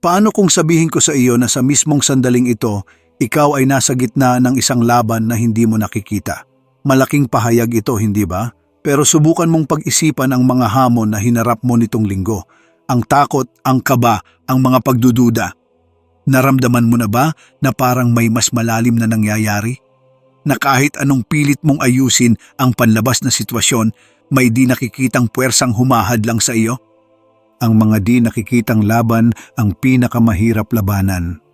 Paano kung sabihin ko sa iyo na sa mismong sandaling ito, ikaw ay nasa gitna ng isang laban na hindi mo nakikita? Malaking pahayag ito, hindi ba? Pero subukan mong pag-isipan ang mga hamon na hinarap mo nitong linggo. Ang takot, ang kaba, ang mga pagdududa. Naramdaman mo na ba na parang may mas malalim na nangyayari? Na kahit anong pilit mong ayusin ang panlabas na sitwasyon, may di nakikitang puwersang humahad lang sa iyo? Ang mga di nakikitang laban ang pinakamahirap labanan.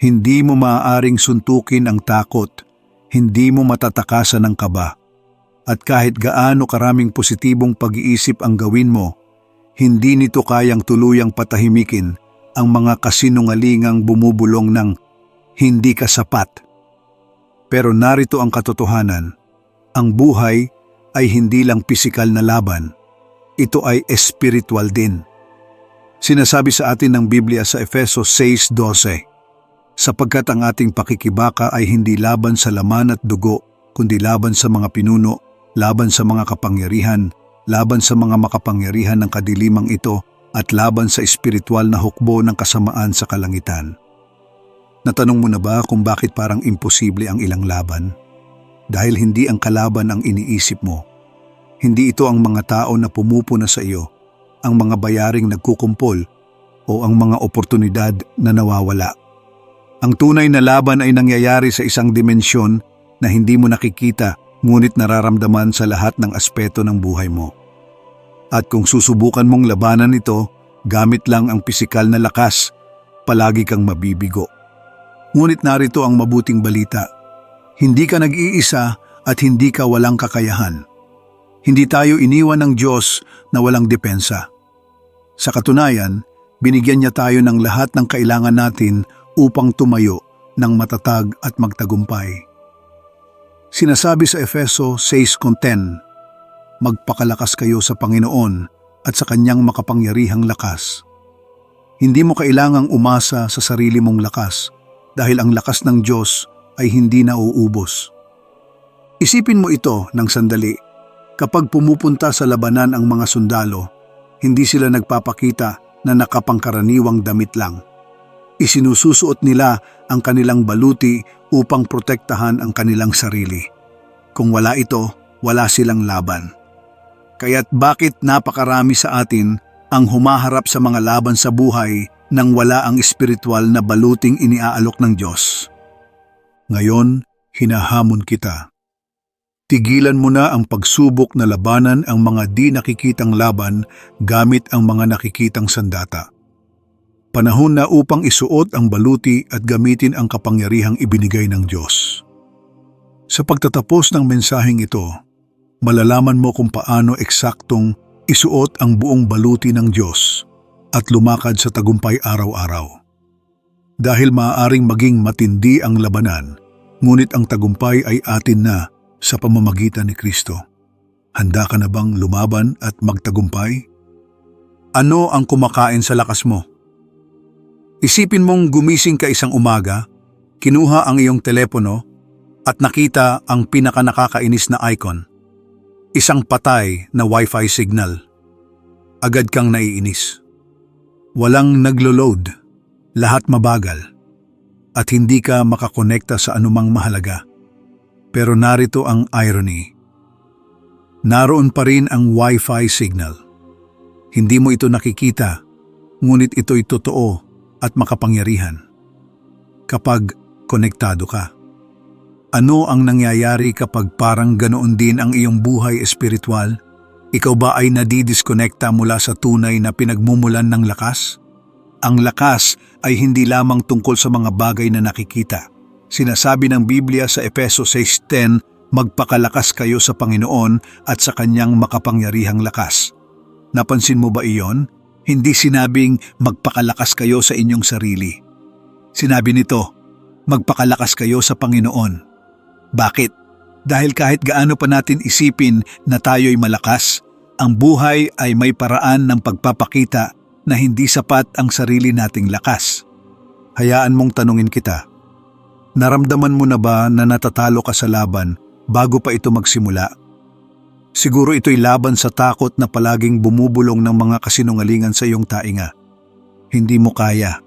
Hindi mo maaaring suntukin ang takot, hindi mo matatakasan ang kaba. At kahit gaano karaming positibong pag-iisip ang gawin mo, hindi nito kayang tuluyang patahimikin ang mga kasinungalingang bumubulong ng hindi ka sapat. Pero narito ang katotohanan, ang buhay ay hindi lang pisikal na laban, ito ay espiritual din. Sinasabi sa atin ng Biblia sa Efeso 6.12, sapagkat ang ating pakikibaka ay hindi laban sa laman at dugo, kundi laban sa mga pinuno, laban sa mga kapangyarihan, laban sa mga makapangyarihan ng kadilimang ito, at laban sa espiritual na hukbo ng kasamaan sa kalangitan. Natanong mo na ba kung bakit parang imposible ang ilang laban? Dahil hindi ang kalaban ang iniisip mo. Hindi ito ang mga tao na pumupuna sa iyo, ang mga bayaring nagkukumpol, o ang mga oportunidad na nawawala. Ang tunay na laban ay nangyayari sa isang dimensyon na hindi mo nakikita ngunit nararamdaman sa lahat ng aspeto ng buhay mo. At kung susubukan mong labanan ito, gamit lang ang pisikal na lakas, palagi kang mabibigo. Ngunit narito ang mabuting balita. Hindi ka nag-iisa at hindi ka walang kakayahan. Hindi tayo iniwan ng Diyos na walang depensa. Sa katunayan, binigyan niya tayo ng lahat ng kailangan natin upang tumayo ng matatag at magtagumpay. Sinasabi sa Efeso 6.10, Magpakalakas kayo sa Panginoon at sa kanyang makapangyarihang lakas. Hindi mo kailangang umasa sa sarili mong lakas dahil ang lakas ng Diyos ay hindi nauubos. Isipin mo ito ng sandali. Kapag pumupunta sa labanan ang mga sundalo, hindi sila nagpapakita na nakapangkaraniwang damit lang. Isinususuot nila ang kanilang baluti upang protektahan ang kanilang sarili. Kung wala ito, wala silang laban. Kaya't bakit napakarami sa atin ang humaharap sa mga laban sa buhay nang wala ang espiritual na baluting iniaalok ng Diyos? Ngayon, hinahamon kita. Tigilan mo na ang pagsubok na labanan ang mga di nakikitang laban gamit ang mga nakikitang sandata. Panahon na upang isuot ang baluti at gamitin ang kapangyarihang ibinigay ng Diyos. Sa pagtatapos ng mensaheng ito, malalaman mo kung paano eksaktong isuot ang buong baluti ng Diyos at lumakad sa tagumpay araw-araw. Dahil maaaring maging matindi ang labanan, ngunit ang tagumpay ay atin na sa pamamagitan ni Kristo. Handa ka na bang lumaban at magtagumpay? Ano ang kumakain sa lakas mo? Isipin mong gumising ka isang umaga, kinuha ang iyong telepono at nakita ang pinakanakakainis na icon. Isang patay na wifi signal. Agad kang naiinis. Walang naglo-load, lahat mabagal, at hindi ka makakonekta sa anumang mahalaga. Pero narito ang irony. Naroon pa rin ang wifi signal. Hindi mo ito nakikita, ngunit ito'y totoo at makapangyarihan. Kapag konektado ka. Ano ang nangyayari kapag parang ganoon din ang iyong buhay espiritual? Ikaw ba ay nadidiskonekta mula sa tunay na pinagmumulan ng lakas? Ang lakas ay hindi lamang tungkol sa mga bagay na nakikita. Sinasabi ng Biblia sa Epeso 6.10, Magpakalakas kayo sa Panginoon at sa Kanyang makapangyarihang lakas. Napansin mo ba iyon? Hindi sinabing magpakalakas kayo sa inyong sarili. Sinabi nito, magpakalakas kayo sa Panginoon. Bakit? Dahil kahit gaano pa natin isipin na tayo'y malakas, ang buhay ay may paraan ng pagpapakita na hindi sapat ang sarili nating lakas. Hayaan mong tanungin kita. Naramdaman mo na ba na natatalo ka sa laban bago pa ito magsimula? Siguro ito'y laban sa takot na palaging bumubulong ng mga kasinungalingan sa iyong tainga. Hindi mo kaya,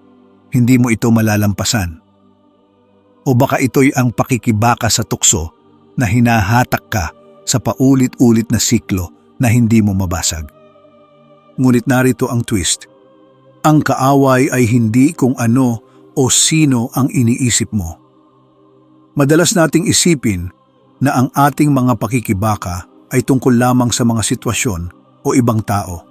hindi mo ito malalampasan. O baka ito'y ang pakikibaka sa tukso na hinahatak ka sa paulit-ulit na siklo na hindi mo mabasag. Ngunit narito ang twist. Ang kaaway ay hindi kung ano o sino ang iniisip mo. Madalas nating isipin na ang ating mga pakikibaka ay tungkol lamang sa mga sitwasyon o ibang tao.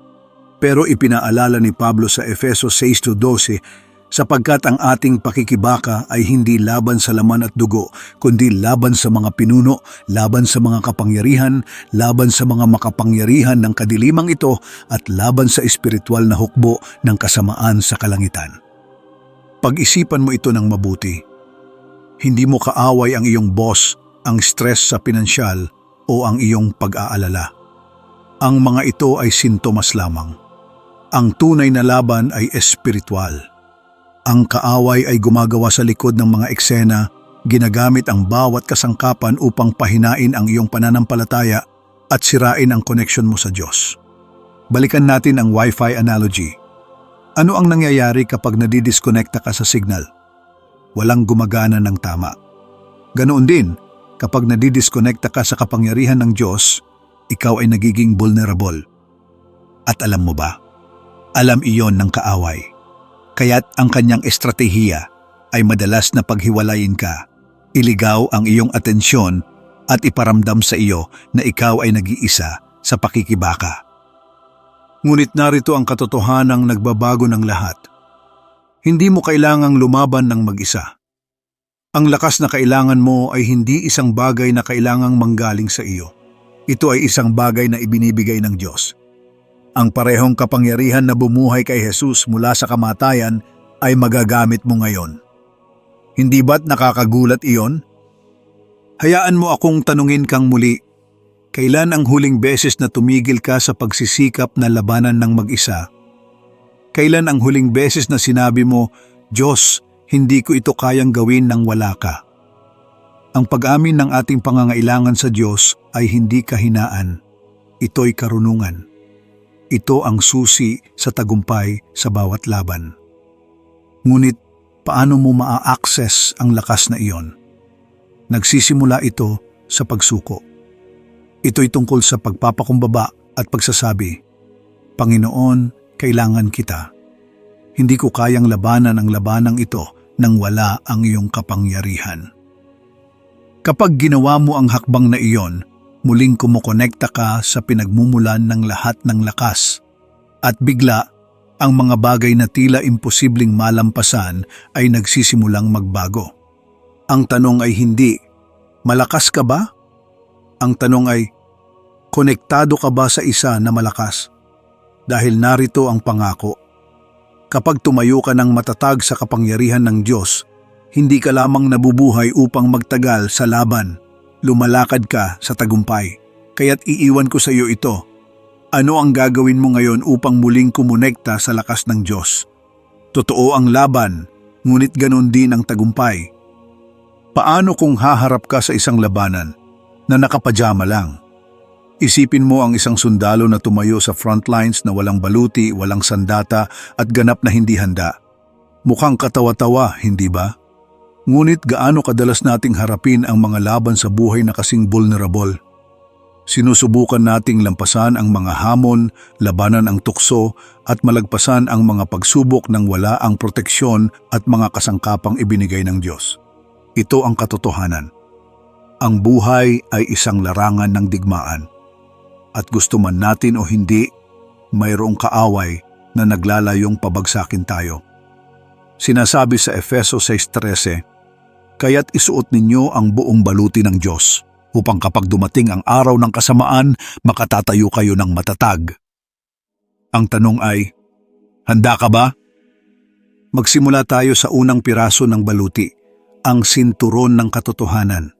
Pero ipinaalala ni Pablo sa Efeso 6.12 sapagkat ang ating pakikibaka ay hindi laban sa laman at dugo, kundi laban sa mga pinuno, laban sa mga kapangyarihan, laban sa mga makapangyarihan ng kadilimang ito at laban sa espiritual na hukbo ng kasamaan sa kalangitan. Pag-isipan mo ito ng mabuti. Hindi mo kaaway ang iyong boss, ang stress sa pinansyal o ang iyong pag-aalala. Ang mga ito ay sintomas lamang. Ang tunay na laban ay espiritual. Ang kaaway ay gumagawa sa likod ng mga eksena, ginagamit ang bawat kasangkapan upang pahinain ang iyong pananampalataya at sirain ang connection mo sa Diyos. Balikan natin ang Wi-Fi analogy. Ano ang nangyayari kapag nadidiskonekta ka sa signal? Walang gumagana ng tama. Ganoon din, kapag nadidiskonekta ka sa kapangyarihan ng Diyos, ikaw ay nagiging vulnerable. At alam mo ba? Alam iyon ng kaaway. Kaya't ang kanyang estratehiya ay madalas na paghiwalayin ka, iligaw ang iyong atensyon at iparamdam sa iyo na ikaw ay nag-iisa sa pakikibaka. Ngunit narito ang katotohanang nagbabago ng lahat. Hindi mo kailangang lumaban ng mag-isa. Ang lakas na kailangan mo ay hindi isang bagay na kailangang manggaling sa iyo. Ito ay isang bagay na ibinibigay ng Diyos. Ang parehong kapangyarihan na bumuhay kay Jesus mula sa kamatayan ay magagamit mo ngayon. Hindi ba't nakakagulat iyon? Hayaan mo akong tanungin kang muli, kailan ang huling beses na tumigil ka sa pagsisikap na labanan ng mag-isa? Kailan ang huling beses na sinabi mo, Diyos, hindi ko ito kayang gawin nang wala ka? Ang pag-amin ng ating pangangailangan sa Diyos ay hindi kahinaan. Ito'y karunungan. Ito ang susi sa tagumpay sa bawat laban. Ngunit paano mo maa-access ang lakas na iyon? Nagsisimula ito sa pagsuko. Ito'y tungkol sa pagpapakumbaba at pagsasabi, Panginoon, kailangan kita. Hindi ko kayang labanan ang labanang ito nang wala ang iyong kapangyarihan. Kapag ginawa mo ang hakbang na iyon, muling kumukonekta ka sa pinagmumulan ng lahat ng lakas. At bigla, ang mga bagay na tila imposibleng malampasan ay nagsisimulang magbago. Ang tanong ay hindi, malakas ka ba? Ang tanong ay, konektado ka ba sa isa na malakas? Dahil narito ang pangako. Kapag tumayo ka ng matatag sa kapangyarihan ng Diyos, hindi ka lamang nabubuhay upang magtagal sa laban. Lumalakad ka sa tagumpay. Kaya't iiwan ko sa iyo ito. Ano ang gagawin mo ngayon upang muling kumonekta sa lakas ng Diyos? Totoo ang laban, ngunit ganon din ang tagumpay. Paano kung haharap ka sa isang labanan na nakapajama lang? Isipin mo ang isang sundalo na tumayo sa front lines na walang baluti, walang sandata at ganap na hindi handa. Mukhang katawa-tawa, hindi ba? Ngunit gaano kadalas nating harapin ang mga laban sa buhay na kasing vulnerable? Sinusubukan nating lampasan ang mga hamon, labanan ang tukso at malagpasan ang mga pagsubok ng wala ang proteksyon at mga kasangkapang ibinigay ng Diyos. Ito ang katotohanan. Ang buhay ay isang larangan ng digmaan. At gusto man natin o hindi, mayroong kaaway na naglalayong pabagsakin tayo. Sinasabi sa Efeso 6.13, Kaya't isuot ninyo ang buong baluti ng Diyos upang kapag dumating ang araw ng kasamaan, makatatayo kayo ng matatag. Ang tanong ay, handa ka ba? Magsimula tayo sa unang piraso ng baluti, ang sinturon ng katotohanan.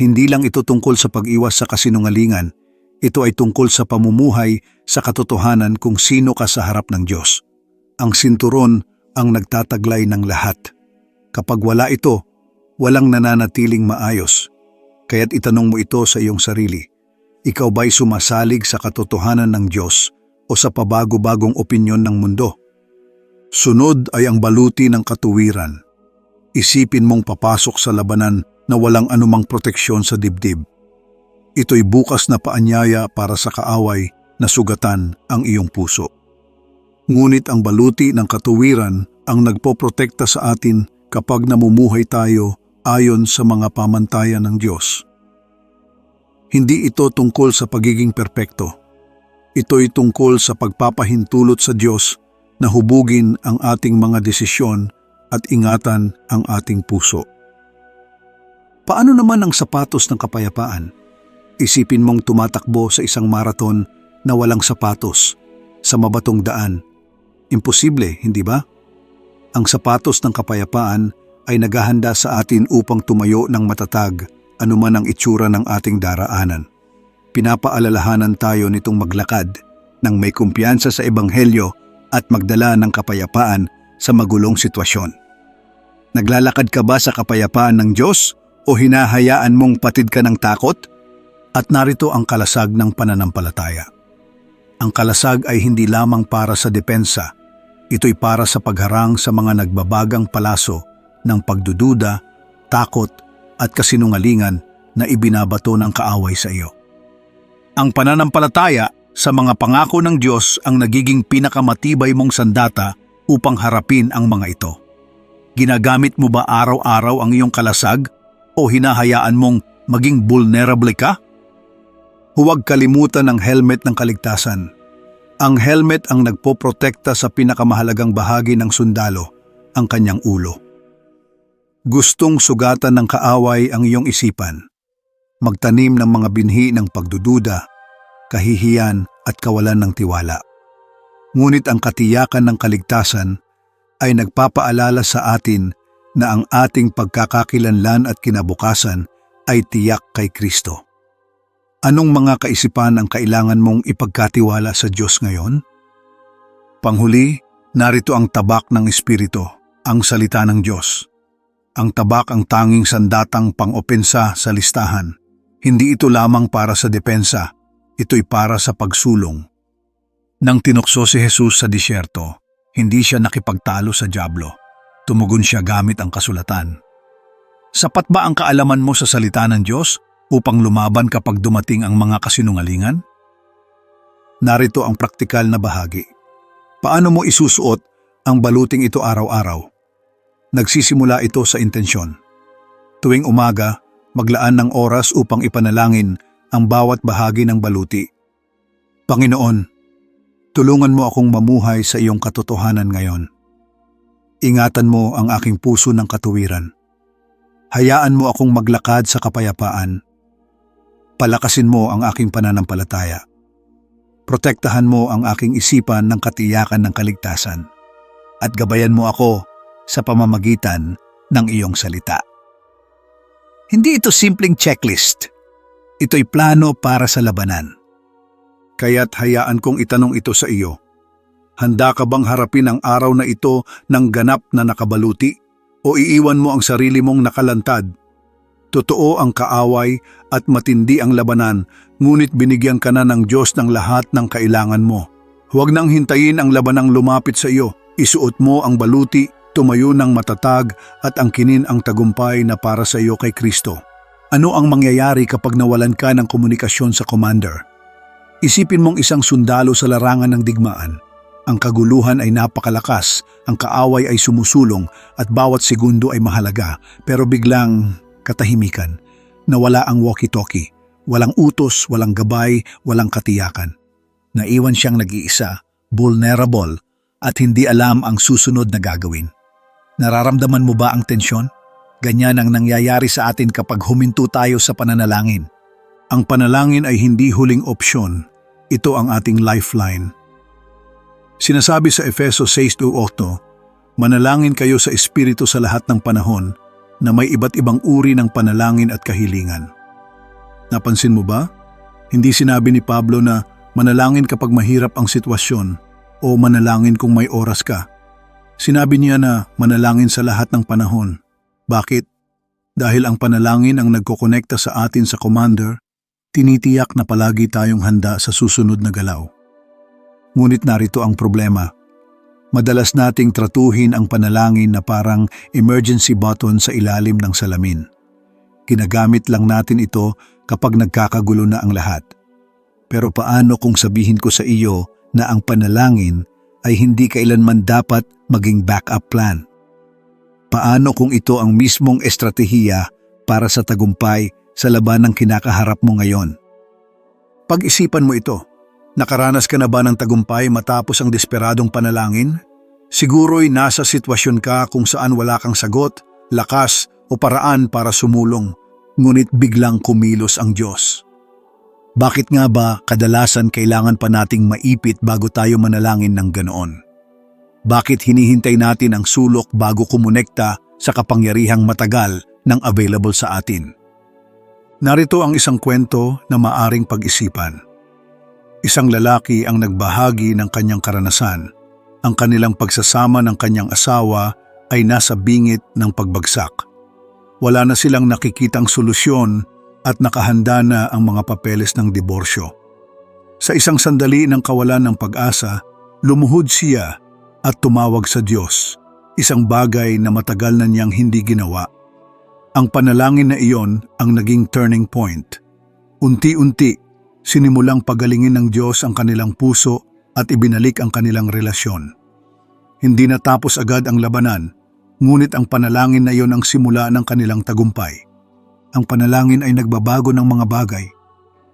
Hindi lang ito tungkol sa pag-iwas sa kasinungalingan, ito ay tungkol sa pamumuhay sa katotohanan kung sino ka sa harap ng Diyos. Ang sinturon ang nagtataglay ng lahat. Kapag wala ito, walang nananatiling maayos. Kaya't itanong mo ito sa iyong sarili. Ikaw ba'y sumasalig sa katotohanan ng Diyos o sa pabago-bagong opinyon ng mundo? Sunod ay ang baluti ng katuwiran. Isipin mong papasok sa labanan na walang anumang proteksyon sa dibdib. Ito'y bukas na paanyaya para sa kaaway na sugatan ang iyong puso. Ngunit ang baluti ng katuwiran ang nagpoprotekta sa atin kapag namumuhay tayo ayon sa mga pamantayan ng Diyos. Hindi ito tungkol sa pagiging perpekto. Ito'y tungkol sa pagpapahintulot sa Diyos na hubugin ang ating mga desisyon at ingatan ang ating puso. Paano naman ang sapatos ng kapayapaan? Isipin mong tumatakbo sa isang maraton na walang sapatos sa mabatong daan. Imposible, hindi ba? Ang sapatos ng kapayapaan ay naghahanda sa atin upang tumayo ng matatag anuman ang itsura ng ating daraanan. Pinapaalalahanan tayo nitong maglakad ng may kumpiyansa sa Ebanghelyo at magdala ng kapayapaan sa magulong sitwasyon. Naglalakad ka ba sa kapayapaan ng Diyos o hinahayaan mong patid ka ng takot? At narito ang kalasag ng pananampalataya. Ang kalasag ay hindi lamang para sa depensa, ito'y para sa pagharang sa mga nagbabagang palaso ng pagdududa, takot at kasinungalingan na ibinabato ng kaaway sa iyo. Ang pananampalataya sa mga pangako ng Diyos ang nagiging pinakamatibay mong sandata upang harapin ang mga ito. Ginagamit mo ba araw-araw ang iyong kalasag o hinahayaan mong maging vulnerable ka? Huwag kalimutan ang helmet ng kaligtasan. Ang helmet ang nagpoprotekta sa pinakamahalagang bahagi ng sundalo, ang kanyang ulo. Gustong sugatan ng kaaway ang iyong isipan. Magtanim ng mga binhi ng pagdududa, kahihiyan at kawalan ng tiwala. Ngunit ang katiyakan ng kaligtasan ay nagpapaalala sa atin na ang ating pagkakakilanlan at kinabukasan ay tiyak kay Kristo. Anong mga kaisipan ang kailangan mong ipagkatiwala sa Diyos ngayon? Panghuli, narito ang tabak ng Espiritu, ang salita ng Diyos. Ang tabak ang tanging sandatang pang-opensa sa listahan. Hindi ito lamang para sa depensa, ito'y para sa pagsulong. Nang tinukso si Jesus sa disyerto, hindi siya nakipagtalo sa Diablo. Tumugon siya gamit ang kasulatan. Sapat ba ang kaalaman mo sa salita ng Diyos upang lumaban kapag dumating ang mga kasinungalingan? Narito ang praktikal na bahagi. Paano mo isusuot ang baluting ito araw-araw? Nagsisimula ito sa intensyon. Tuwing umaga, maglaan ng oras upang ipanalangin ang bawat bahagi ng baluti. Panginoon, tulungan mo akong mamuhay sa iyong katotohanan ngayon. Ingatan mo ang aking puso ng katuwiran. Hayaan mo akong maglakad sa kapayapaan. Palakasin mo ang aking pananampalataya. Protektahan mo ang aking isipan ng katiyakan ng kaligtasan. At gabayan mo ako sa pamamagitan ng iyong salita. Hindi ito simpleng checklist. Ito'y plano para sa labanan. Kaya't hayaan kong itanong ito sa iyo. Handa ka bang harapin ang araw na ito ng ganap na nakabaluti? O iiwan mo ang sarili mong nakalantad? Totoo ang kaaway at matindi ang labanan, ngunit binigyan ka na ng Diyos ng lahat ng kailangan mo. Huwag nang hintayin ang labanang lumapit sa iyo. Isuot mo ang baluti tumayo ng matatag at angkinin ang tagumpay na para sa iyo kay Kristo. Ano ang mangyayari kapag nawalan ka ng komunikasyon sa commander? Isipin mong isang sundalo sa larangan ng digmaan. Ang kaguluhan ay napakalakas, ang kaaway ay sumusulong at bawat segundo ay mahalaga pero biglang katahimikan. Nawala ang walkie-talkie. Walang utos, walang gabay, walang katiyakan. Naiwan siyang nag-iisa, vulnerable at hindi alam ang susunod na gagawin. Nararamdaman mo ba ang tensyon? Ganyan ang nangyayari sa atin kapag huminto tayo sa pananalangin. Ang panalangin ay hindi huling opsyon. Ito ang ating lifeline. Sinasabi sa Efeso 6.8, Manalangin kayo sa Espiritu sa lahat ng panahon na may iba't ibang uri ng panalangin at kahilingan. Napansin mo ba? Hindi sinabi ni Pablo na manalangin kapag mahirap ang sitwasyon o manalangin kung may oras ka. Sinabi niya na manalangin sa lahat ng panahon. Bakit? Dahil ang panalangin ang nagkokonekta sa atin sa commander, tinitiyak na palagi tayong handa sa susunod na galaw. Ngunit narito ang problema. Madalas nating tratuhin ang panalangin na parang emergency button sa ilalim ng salamin. Ginagamit lang natin ito kapag nagkakagulo na ang lahat. Pero paano kung sabihin ko sa iyo na ang panalangin ay hindi kailanman dapat maging backup plan? Paano kung ito ang mismong estratehiya para sa tagumpay sa laban ng kinakaharap mo ngayon? Pag-isipan mo ito. Nakaranas ka na ba ng tagumpay matapos ang desperadong panalangin? Siguro'y nasa sitwasyon ka kung saan wala kang sagot, lakas o paraan para sumulong, ngunit biglang kumilos ang Diyos. Bakit nga ba kadalasan kailangan pa nating maipit bago tayo manalangin ng ganoon? Bakit hinihintay natin ang sulok bago kumonekta sa kapangyarihang matagal ng available sa atin? Narito ang isang kwento na maaring pag-isipan. Isang lalaki ang nagbahagi ng kanyang karanasan. Ang kanilang pagsasama ng kanyang asawa ay nasa bingit ng pagbagsak. Wala na silang nakikitang solusyon at nakahanda na ang mga papeles ng diborsyo. Sa isang sandali ng kawalan ng pag-asa, lumuhod siya at tumawag sa Diyos, isang bagay na matagal na niyang hindi ginawa. Ang panalangin na iyon ang naging turning point. Unti-unti, sinimulang pagalingin ng Diyos ang kanilang puso at ibinalik ang kanilang relasyon. Hindi natapos agad ang labanan, ngunit ang panalangin na iyon ang simula ng kanilang tagumpay. Ang panalangin ay nagbabago ng mga bagay,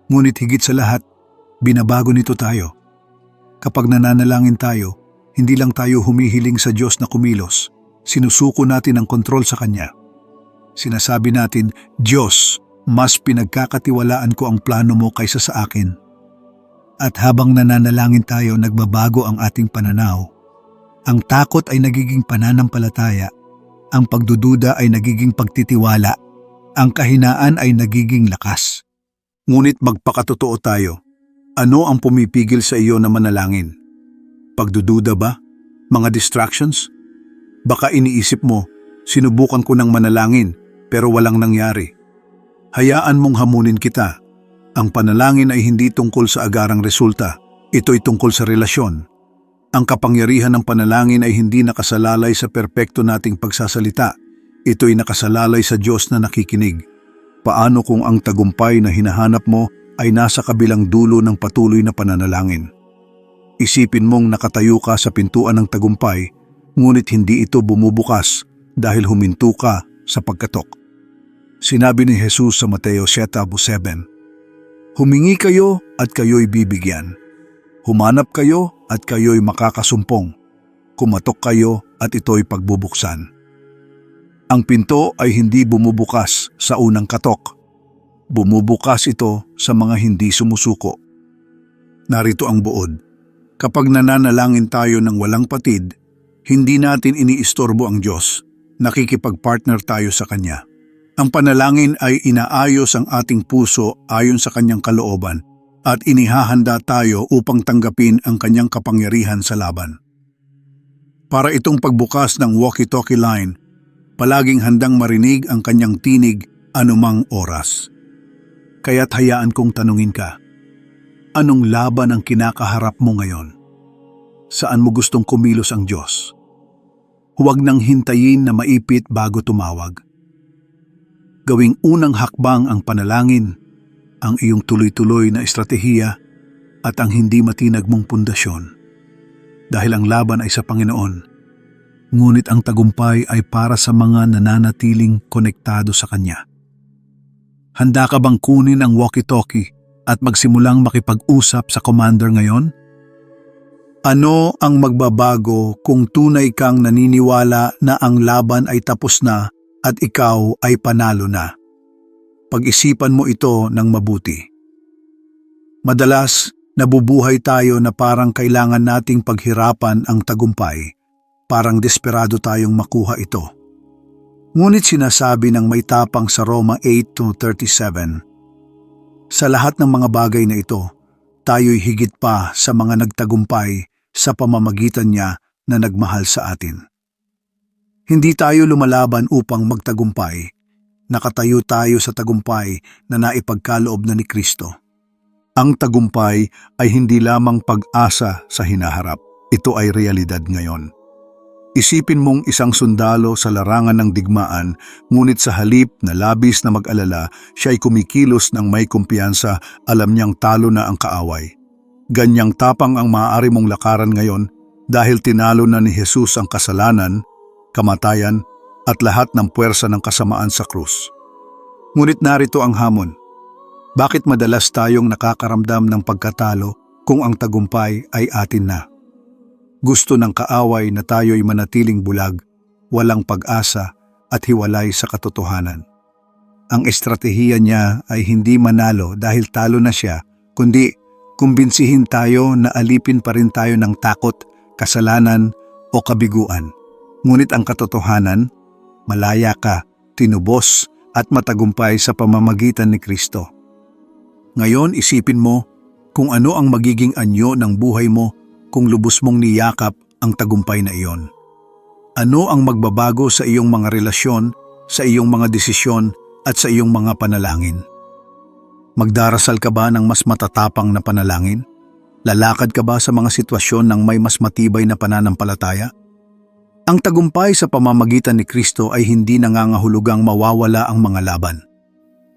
ngunit higit sa lahat, binabago nito tayo. Kapag nananalangin tayo, hindi lang tayo humihiling sa Diyos na kumilos, sinusuko natin ang kontrol sa Kanya. Sinasabi natin, Diyos, mas pinagkakatiwalaan ko ang plano mo kaysa sa akin. At habang nananalangin tayo, nagbabago ang ating pananaw. Ang takot ay nagiging pananampalataya, ang pagdududa ay nagiging pagtitiwala, ang kahinaan ay nagiging lakas. Ngunit magpakatotoo tayo, ano ang pumipigil sa iyo na manalangin? Pagdududa ba? Mga distractions? Baka iniisip mo, sinubukan ko ng manalangin pero walang nangyari. Hayaan mong hamunin kita. Ang panalangin ay hindi tungkol sa agarang resulta. Ito'y tungkol sa relasyon. Ang kapangyarihan ng panalangin ay hindi nakasalalay sa perpekto nating pagsasalita. Ito'y nakasalalay sa Diyos na nakikinig. Paano kung ang tagumpay na hinahanap mo ay nasa kabilang dulo ng patuloy na pananalangin? Isipin mong nakatayo ka sa pintuan ng tagumpay, ngunit hindi ito bumubukas dahil huminto ka sa pagkatok. Sinabi ni Jesus sa Mateo 7.7, Humingi kayo at kayo'y bibigyan. Humanap kayo at kayo'y makakasumpong. Kumatok kayo at ito'y pagbubuksan. Ang pinto ay hindi bumubukas sa unang katok. Bumubukas ito sa mga hindi sumusuko. Narito ang buod. Kapag nananalangin tayo ng walang patid, hindi natin iniistorbo ang Diyos. Nakikipag-partner tayo sa Kanya. Ang panalangin ay inaayos ang ating puso ayon sa kanyang kalooban at inihahanda tayo upang tanggapin ang kanyang kapangyarihan sa laban. Para itong pagbukas ng walkie-talkie line, palaging handang marinig ang kanyang tinig anumang oras. Kaya't hayaan kong tanungin ka, anong laban ang kinakaharap mo ngayon? Saan mo gustong kumilos ang Diyos? Huwag nang hintayin na maipit bago tumawag gawing unang hakbang ang panalangin, ang iyong tuloy-tuloy na estratehiya at ang hindi matinag mong pundasyon. Dahil ang laban ay sa Panginoon, ngunit ang tagumpay ay para sa mga nananatiling konektado sa Kanya. Handa ka bang kunin ang walkie-talkie at magsimulang makipag-usap sa commander ngayon? Ano ang magbabago kung tunay kang naniniwala na ang laban ay tapos na at ikaw ay panalo na. Pag-isipan mo ito ng mabuti. Madalas, nabubuhay tayo na parang kailangan nating paghirapan ang tagumpay, parang desperado tayong makuha ito. Ngunit sinasabi ng may tapang sa Roma 8.37, Sa lahat ng mga bagay na ito, tayo'y higit pa sa mga nagtagumpay sa pamamagitan niya na nagmahal sa atin. Hindi tayo lumalaban upang magtagumpay. Nakatayo tayo sa tagumpay na naipagkaloob na ni Kristo. Ang tagumpay ay hindi lamang pag-asa sa hinaharap. ito ay realidad ngayon. Isipin mong isang sundalo sa larangan ng digmaan, ngunit sa halip na labis na mag-alala, siya ay kumikilos ng may kumpiyansa, alam niyang talo na ang kaaway. Ganyang tapang ang maaari mong lakaran ngayon dahil tinalo na ni Jesus ang kasalanan, kamatayan, at lahat ng puwersa ng kasamaan sa krus. Ngunit narito ang hamon. Bakit madalas tayong nakakaramdam ng pagkatalo kung ang tagumpay ay atin na? Gusto ng kaaway na tayo'y manatiling bulag, walang pag-asa at hiwalay sa katotohanan. Ang estratehiya niya ay hindi manalo dahil talo na siya, kundi kumbinsihin tayo na alipin pa rin tayo ng takot, kasalanan o kabiguan. Ngunit ang katotohanan, malaya ka, tinubos at matagumpay sa pamamagitan ni Kristo. Ngayon isipin mo kung ano ang magiging anyo ng buhay mo kung lubos mong niyakap ang tagumpay na iyon. Ano ang magbabago sa iyong mga relasyon, sa iyong mga desisyon at sa iyong mga panalangin? Magdarasal ka ba ng mas matatapang na panalangin? Lalakad ka ba sa mga sitwasyon ng may mas matibay na pananampalataya? Ang tagumpay sa pamamagitan ni Kristo ay hindi nangangahulugang mawawala ang mga laban.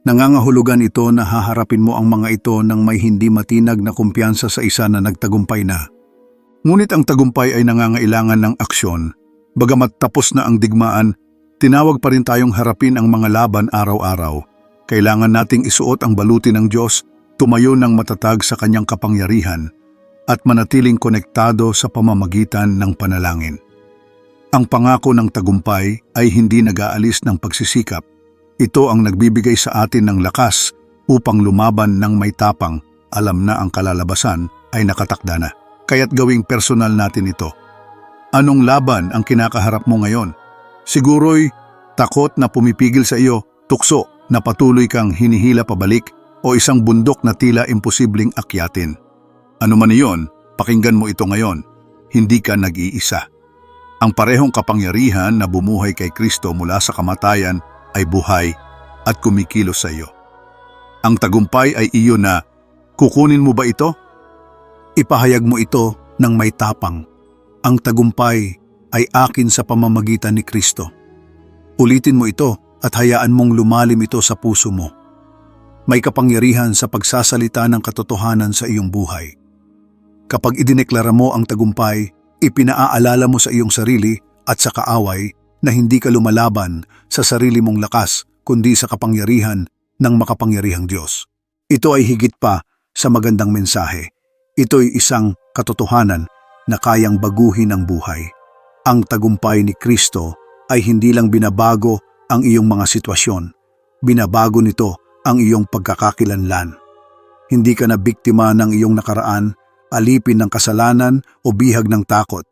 Nangangahulugan ito na haharapin mo ang mga ito ng may hindi matinag na kumpiyansa sa isa na nagtagumpay na. Ngunit ang tagumpay ay nangangailangan ng aksyon. Bagamat tapos na ang digmaan, tinawag pa rin tayong harapin ang mga laban araw-araw. Kailangan nating isuot ang baluti ng Diyos, tumayo ng matatag sa kanyang kapangyarihan, at manatiling konektado sa pamamagitan ng panalangin. Ang pangako ng tagumpay ay hindi nag-aalis ng pagsisikap. Ito ang nagbibigay sa atin ng lakas upang lumaban ng may tapang, alam na ang kalalabasan ay nakatakda na kaya't gawing personal natin ito. Anong laban ang kinakaharap mo ngayon? Siguro'y takot na pumipigil sa iyo, tukso na patuloy kang hinihila pabalik o isang bundok na tila imposibleng akyatin. Ano man iyon, pakinggan mo ito ngayon. Hindi ka nag-iisa. Ang parehong kapangyarihan na bumuhay kay Kristo mula sa kamatayan ay buhay at kumikilos sa iyo. Ang tagumpay ay iyo na, kukunin mo ba ito? Ipahayag mo ito ng may tapang. Ang tagumpay ay akin sa pamamagitan ni Kristo. Ulitin mo ito at hayaan mong lumalim ito sa puso mo. May kapangyarihan sa pagsasalita ng katotohanan sa iyong buhay. Kapag idineklara mo ang tagumpay, ipinaaalala mo sa iyong sarili at sa kaaway na hindi ka lumalaban sa sarili mong lakas kundi sa kapangyarihan ng makapangyarihang Diyos. Ito ay higit pa sa magandang mensahe Ito'y isang katotohanan na kayang baguhin ang buhay. Ang tagumpay ni Kristo ay hindi lang binabago ang iyong mga sitwasyon, binabago nito ang iyong pagkakakilanlan. Hindi ka na biktima ng iyong nakaraan, alipin ng kasalanan o bihag ng takot.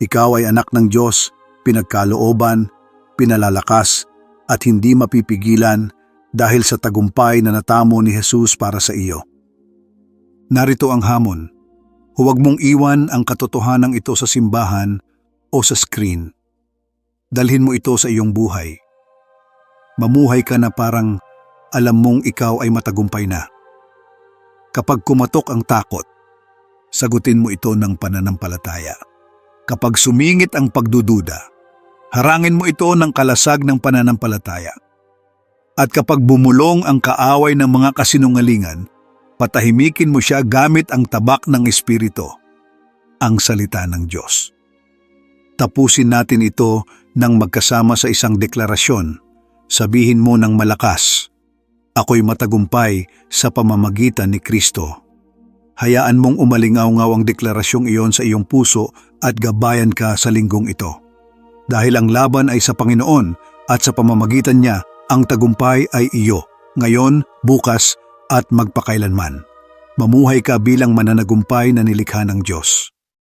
Ikaw ay anak ng Diyos, pinagkalooban, pinalalakas, at hindi mapipigilan dahil sa tagumpay na natamo ni Jesus para sa iyo. Narito ang hamon. Huwag mong iwan ang katotohanan ito sa simbahan o sa screen. Dalhin mo ito sa iyong buhay. Mamuhay ka na parang alam mong ikaw ay matagumpay na. Kapag kumatok ang takot, sagutin mo ito ng pananampalataya. Kapag sumingit ang pagdududa, harangin mo ito ng kalasag ng pananampalataya. At kapag bumulong ang kaaway ng mga kasinungalingan, patahimikin mo siya gamit ang tabak ng Espiritu, ang salita ng Diyos. Tapusin natin ito nang magkasama sa isang deklarasyon. Sabihin mo ng malakas, Ako'y matagumpay sa pamamagitan ni Kristo. Hayaan mong umalingaw-ngaw ang deklarasyong iyon sa iyong puso at gabayan ka sa linggong ito. Dahil ang laban ay sa Panginoon at sa pamamagitan niya, ang tagumpay ay iyo, ngayon, bukas at magpakailanman. Mamuhay ka bilang mananagumpay na nilikha ng Diyos.